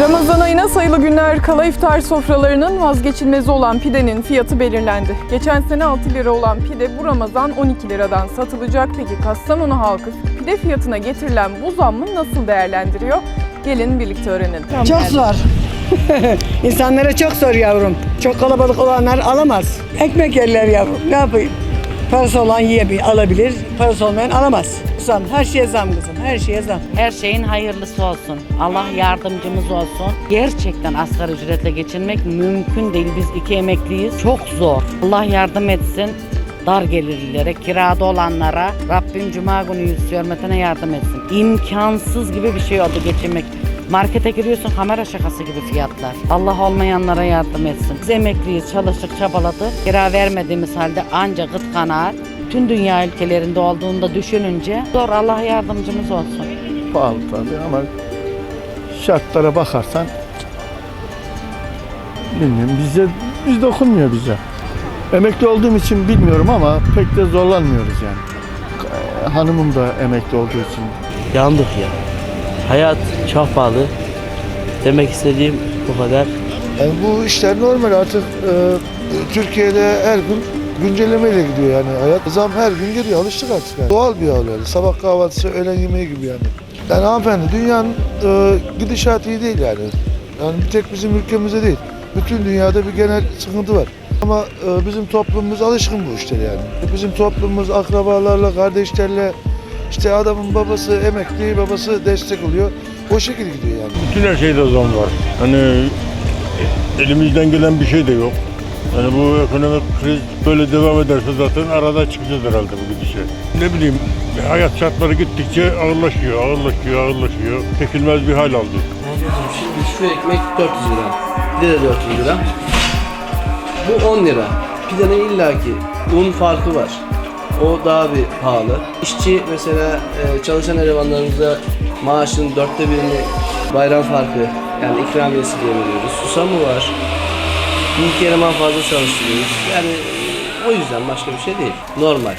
Ramazan ayına sayılı günler kala iftar sofralarının vazgeçilmezi olan pidenin fiyatı belirlendi. Geçen sene 6 lira olan pide bu Ramazan 12 liradan satılacak. Peki Kastamonu halkı pide fiyatına getirilen bu zammı nasıl değerlendiriyor? Gelin birlikte öğrenelim. Çok zor. İnsanlara çok zor yavrum. Çok kalabalık olanlar alamaz. Ekmek yerler yavrum. Ne yapayım? Parası olan yiyebilir, alabilir. Parası olmayan alamaz. Zam. Her şeye zam kızım. Her şeye zam. Her şeyin hayırlısı olsun. Allah yardımcımız olsun. Gerçekten asgari ücretle geçinmek mümkün değil. Biz iki emekliyiz. Çok zor. Allah yardım etsin. Dar gelirlilere, kirada olanlara Rabbim Cuma günü yüz hürmetine yardım etsin. İmkansız gibi bir şey oldu geçinmek. Markete giriyorsun kamera şakası gibi fiyatlar. Allah olmayanlara yardım etsin. Biz emekliyiz, çalıştık, çabaladık. Kira vermediğimiz halde ancak gıt kanaat. Tüm dünya ülkelerinde olduğunda düşününce zor Allah yardımcımız olsun. Pahalı tabii ama şartlara bakarsan bilmiyorum bize biz dokunmuyor bize. Emekli olduğum için bilmiyorum ama pek de zorlanmıyoruz yani. Hanımım da emekli olduğu için Yandık ya. Hayat çok pahalı. Demek istediğim bu kadar. Yani bu işler normal artık e, Türkiye'de her gün güncellemeyle gidiyor yani hayat. Zam her gün geliyor alıştık artık yani. Doğal bir hal yani. Sabah kahvaltısı öğlen yemeği gibi yani. Yani hanımefendi dünyanın e, gidişatı iyi değil yani. Yani bir tek bizim ülkemizde değil. Bütün dünyada bir genel sıkıntı var. Ama e, bizim toplumumuz alışkın bu işlere yani. Bizim toplumumuz akrabalarla, kardeşlerle işte adamın babası emekli, babası destek oluyor. O şekilde gidiyor yani. Bütün her şeyde zam var. Hani elimizden gelen bir şey de yok. Yani bu ekonomik kriz böyle devam ederse zaten arada çıkacağız herhalde bu gidişe. Ne bileyim hayat şartları gittikçe ağırlaşıyor, ağırlaşıyor, ağırlaşıyor. Çekilmez bir hal aldı. Ablacığım şimdi şu ekmek 400 lira. Pide de 400 lira. Bu 10 lira. Pidenin illaki un farkı var. O daha bir pahalı. İşçi mesela e, çalışan elemanlarımıza maaşın dörtte birini bayram farkı yani ikramiyesi diye veriyoruz. Susamı var. Bir iki eleman fazla çalıştırıyoruz. Yani o yüzden başka bir şey değil. Normal.